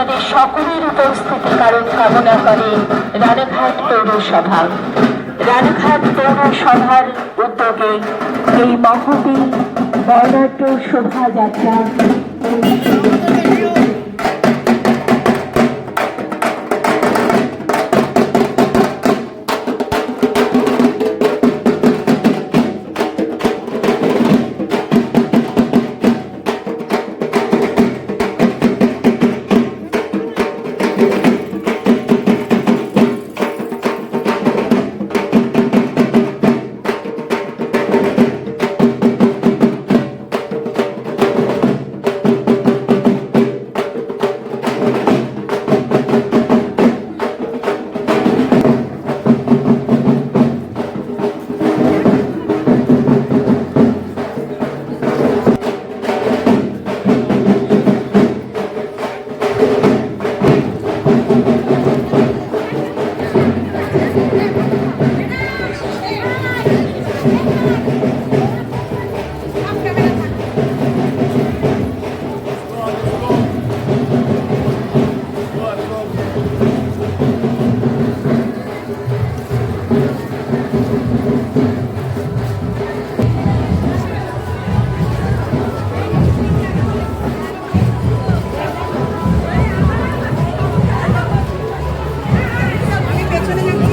আপনাদের সকলের উপস্থিতি কারণ কামনা করে, রানাঘাট পৌরসভা। রানাঘাট পৌরসভার উদ্যোগে এই মহতি বর্ণাঢ্য শোভাযাত্রা